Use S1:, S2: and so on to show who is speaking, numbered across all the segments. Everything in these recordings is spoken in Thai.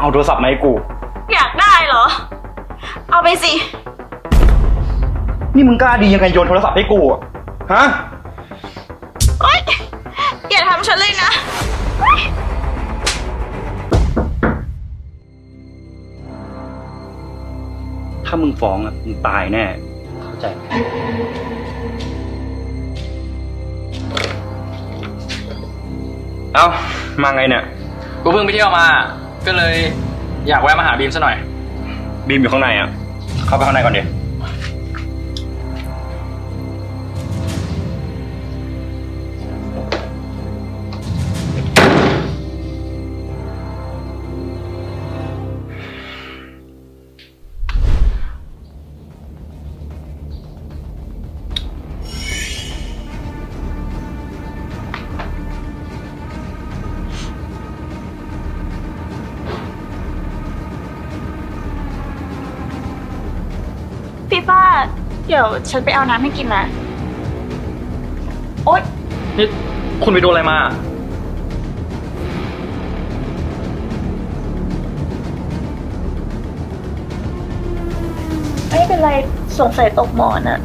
S1: เอาโทรศัพท์มาให้กู
S2: อยากได้เหรอ เอาไปสิ
S1: นี่มึงกล้าดียังไงโยนโทรศัพท์ให้กูอะฮะ
S2: โอ๊ยอย่าทำฉันเลยนะเฮ้ย
S1: ถ้ามึงฟ้องอะมึงตายแน่ เข้าใจไหมเอ้า มาไงเนี่ย
S3: กูเพิ่งไปเที่ยวมา ก็เลยอยากแวะมาหาบีมซะหน่อย
S1: บีมอยู่ข้างในอะ เข้าไปข้างในก่อนเดี๋
S2: เดี๋ยวฉันไปเอาน้ำให้กินนะโอ๊ย
S3: นี่คุณไปโดนอะไรมา
S2: ไม่เป็นไรสงสัยตกหมอนอะ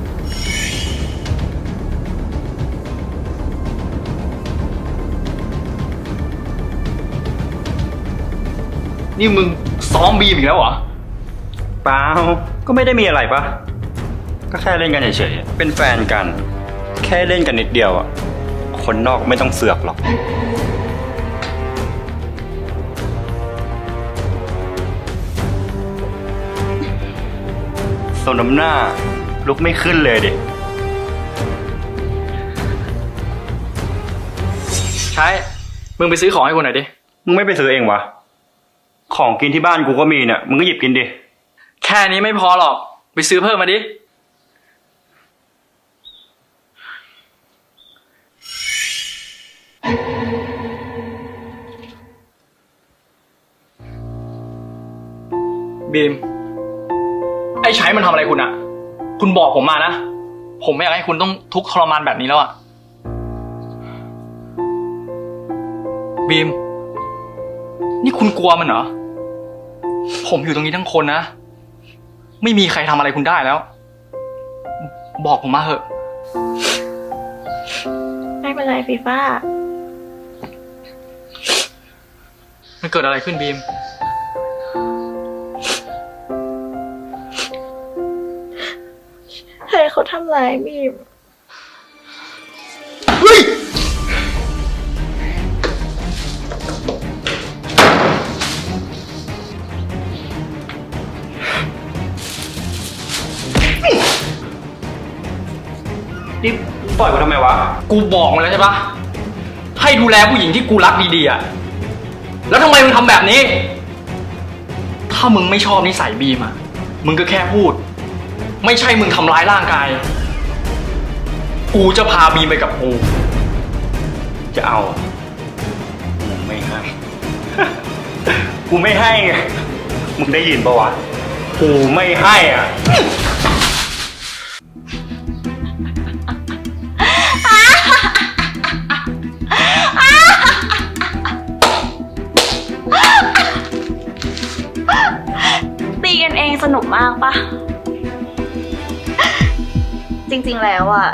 S3: นี่มึงซ้อมบีมอีกแล้วเหรอ
S1: เปล่า ก็ไม่ได้มีอะไรปะ ก็แค่เล่นกันเฉยๆ เป็นแฟนกัน แค่เล่นกันนิดเดียวอะ คนนอกไม่ต้องเสือกหรอก สมน้ำหน้าลุกไม่ขึ้นเลยดิ
S3: ใช้มึงไปซื้อของให้กูหน่อยดิ
S1: มึงไม่ไปซื้อเองวะ ของกินที่บ้านกูก็มีเนี่ย มึงก็หยิบกินดิ
S3: แค่นี้ไม่พอหรอก ไปซื้อเพิ่มมาดิ บีม ไอ้ใช้มันทำอะไรคุณอะคุณบอกผมมานะ ผมไม่อยากให้คุณต้องทุกข์ทรมานแบบนี้แล้วอะบีม นี่คุณกลัวมันเหรอ ผมอยู่ตรงนี้ทั้งคนนะ ไม่มีใครทำอะไรคุณได้แล้ว บอกผมมาเถอะ
S2: ไม่เป็นไรพี่ฟ้า
S3: มันเกิดอะไรขึ้นบีม
S2: ทำร้ายบีม
S1: นี่ปล่อยกูทำไมวะ
S3: กูบอกมาแล้วใช่ปะให้ดูแลผู้หญิงที่กูรักดีๆอะแล้วทำไมมึงทำแบบนี้ ถ้ามึงไม่ชอบนิสัยบีมอะมึงก็แค่พูด ไม่ใช่มึงทำร้ายร่างกาย กูจะพาบีมไปกับกู
S1: จะเอาอะกูไม่ให้ กูไม่ให้ไงมึงได้ยินปะวะ กูไม่ให้อะ
S2: ตีกันเองสนุกมากปะจ ริง ๆ แล้วอะ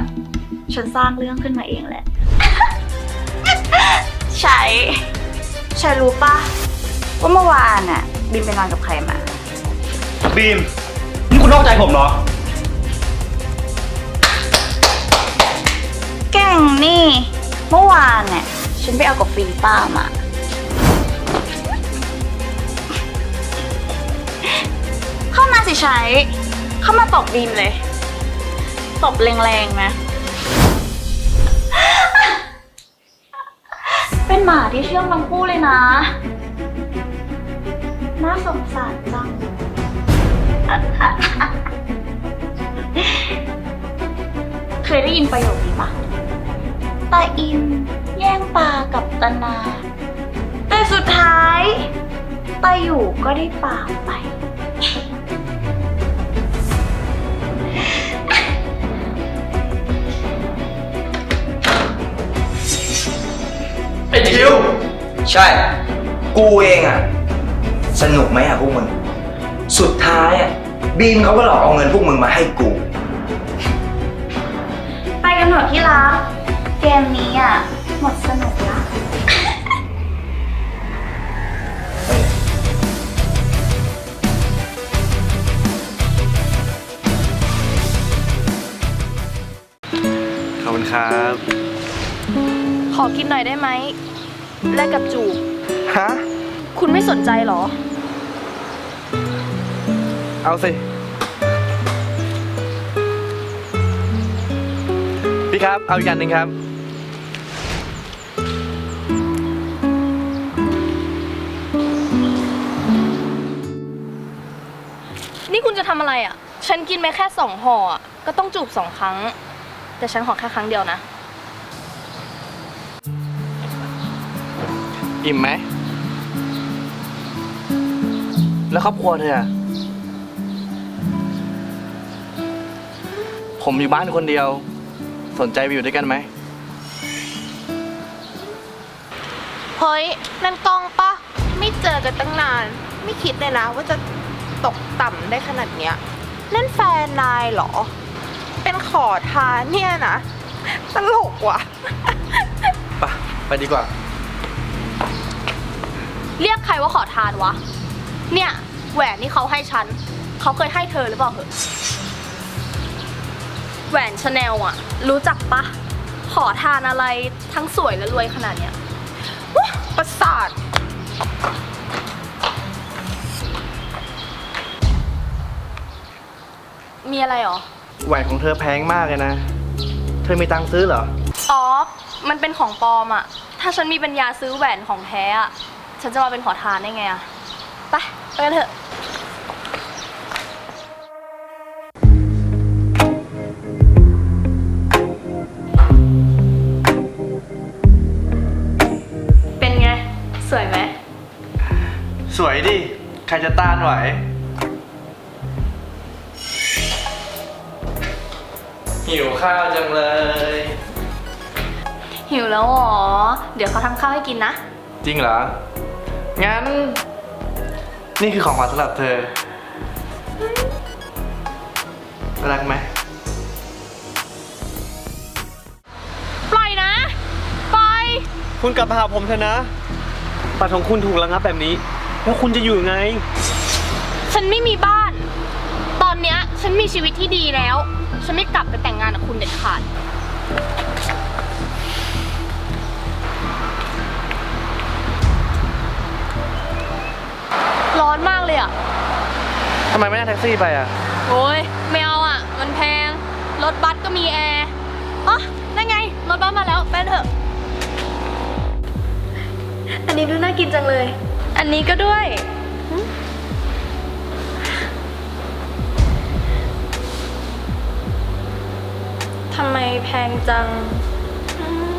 S2: ฉันสร้างเรื่องขึ้นมาเองแหละ ใช่ใช่รู้ปะว่าเมื่อวานอะ บินไปนอนกับใครมา
S1: บีม นี่คุณนอกใจผมเหรอ
S2: เก่งนี่ เมื่อวานเนี่ยฉันไปเอากับฟีป้ามา เข้ามาสิใช้ เข้ามาตบบีมเลย ตบแรงๆนะเป็นหมาที่เชื่องทั้งคู่เลยนะ น่าสงสารจัง เคยได้ยินประโยคนี้ปะตาอินแย่งปลากับตานา แต่สุดท้ายตาอยู่ก็ได้ปลาไป
S3: ไอ้ทิว
S4: ใช่ กูเองอะ สนุกไหมอะพวกมึง สุดท้ายอะบีมเขาก็หลอกเอาเงินพวกมึงมาให้กู
S2: ไปกันเถอะที่รัก เกมนี้อะ หมดสนุกละ
S5: ขอบคุณครับ
S6: ขอกินหน่อยได้ไหม แลกกับจูบ
S5: ฮะ
S6: คุณไม่สนใจเหรอ
S5: เอาสิ พี่ครับ เอาอีกอันหนึ่งครับ
S6: นี่คุณจะทำอะไรอะ ฉันกินไปแค่สองห่ออะก็ต้องจูบสองครั้ง แต่ฉันขอแค่ครั้งเดียวนะ
S5: อิ่มไหม แล้วครอบครัวเธออะผมอยู่บ้านคนเดียว สนใจไปอยู่ด้วยกันไหม
S7: เฮ้ย นั่นกล้องปะไม่เจอกันตั้งนาน ไม่คิดเลยนะว่าจะตกต่ำได้ขนาดเนี้ย นั่นแฟนนายเหรอ เป็นขอทานเนี่ยนะ ตลกว่ะ
S5: ไปไปดีกว่า
S6: เรียกใครว่าขอทานวะ เนี่ย แหวนนี่เขาให้ฉัน เขาเคยให้เธอหรือเปล่าเหอะแหวนชาแนลอะรู้จักปะ ขอทานอะไรทั้งสวยและรวยขนาดเนี้ย
S7: ประสาท
S6: มีอะไรหรอ
S5: แหวนของเธอแพงมากเลยนะ เธอมีตังค์ซื้อเหรอ
S6: อ๋อ มันเป็นของปลอมอะ ถ้าฉันมีปัญญาซื้อแหวนของแท้อะ ฉันจะมาเป็นขอทานได้ไงอะไปไปกันเถอะ เป็นไง สวยไหม
S5: สวยดิ ใครจะต้านไหว หิวข้าวจังเลย
S6: หิวแล้วเหรอ เดี๋ยวเขาทำข้าวให้กินนะ
S5: จริงเหรอ งั้น นี่คือของขวัญสำหรับเธอ รักไหม
S6: ปล่อยนะ ปล่อย
S8: คุณกลับมาหาผมเถอะนะบัตรของคุณถูกระงับแบบนี้ แล้วคุณจะอยู่ยังไง
S6: ฉันไม่มีบ้าน ตอนเนี้ยฉันมีชีวิตที่ดีแล้ว ฉันไม่กลับไปแต่งงานกับคุณเด็ดขาด
S5: ทำไมไม่นั่งแท็กซี่ไปอะ
S6: โอ้ยไม่เอาอะ มันแพง รถบัสก็มีแอร์อ๋อนั่นไง รถบัสมาแล้วไปเถอะ อันนี้ดูน่ากินจังเลย อันนี้ก็ด้วยหึทำไมแพงจังอืม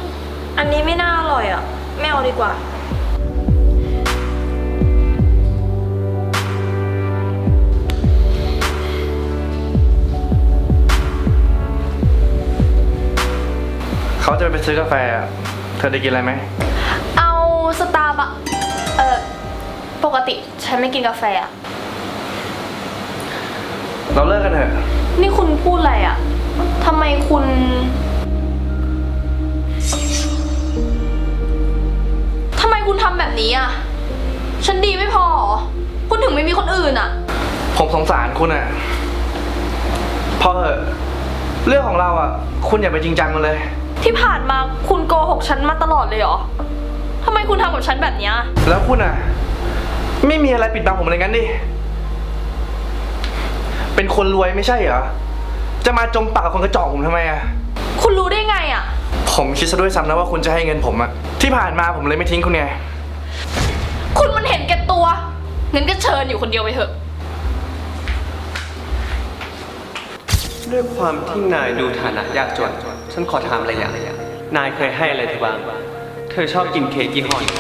S6: อันนี้ไม่น่าอร่อยอะ ไม่เอาดีกว่า
S5: เขาจะไปซื้อกาแฟอะเธอได้กินอะไรไหม
S6: เอาสตาร์บัคเออปกติฉันไม่กินกาแฟอะ
S5: เราเลิกกันเถอะ
S6: นี่คุณพูดอะไรอะทำไมคุณ ทำไมคุณทำแบบนี้อะฉันดีไม่พอเหรอ คุณถึงไม่มีคนอื่นอะ
S5: ผมสงสารคุณอะพอเถอะ เรื่องของเราอะคุณอย่าไปจริงจังมันเลย
S6: ที่ผ่านมาคุณโกหกฉันมาตลอดเลยเหรอทำไมคุณทำกับฉันแบบเนี้ย
S5: แล้วคุณอะ ไม่มีอะไรปิดบังผมเลยงั้นดิ เป็นคนรวยไม่ใช่เหรอ จะมาจมปากกับคนกระจอกผมทำไมอะ
S6: คุณรู้ได้ไงอะ
S5: ผมคิดซะด้วยซ้ำนะว่าคุณจะให้เงินผมอะ ที่ผ่านมาผมเลยไม่ทิ้งคุณไง
S6: คุณมันเห็นแก่ตัว งั้นก็เชิญอยู่คนเดียวไปเถอะ
S8: ด้วยความที่นายดูฐานะยากจน ฉันขอถามอะไรอย่างนายเคยให้อะไรเธอบ้าง เธอชอบกินเค้กยี่ห้อไหน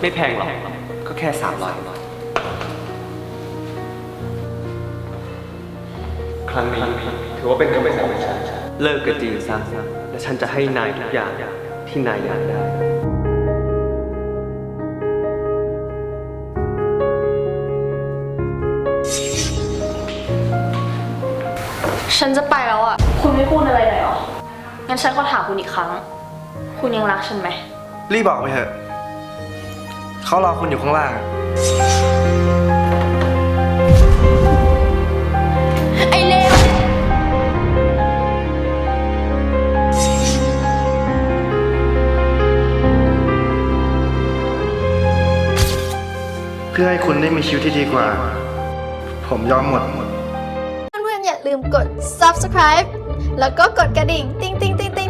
S8: ไม่แพงหรอก ก็แค่สามร้อยครั้งนี้ถือว่าเป็นคำขอของฉันเลิกกับจีนซะและฉันจะให้นายทุกอย่างที่นายอยากได้
S6: ฉันจะไปแล้วอะ คุณไม่พูดอะไรเลยหรอ งั้นฉันขอถามคุณอีกครั้ง คุณยังรักฉันไหม
S5: รีบบอกไปเถอะ เขารอคุณอยู่ข้างล่าง
S6: ไอ้เลว
S5: เพื่อให้คุณได้มีชีวิตที่ดีกว่า ผมยอมหมด
S9: เพื่อนๆอย่าลืมกด subscribe แล้วก็กดกระดิ่งติ๊งติ๊งติ๊งติ๊ง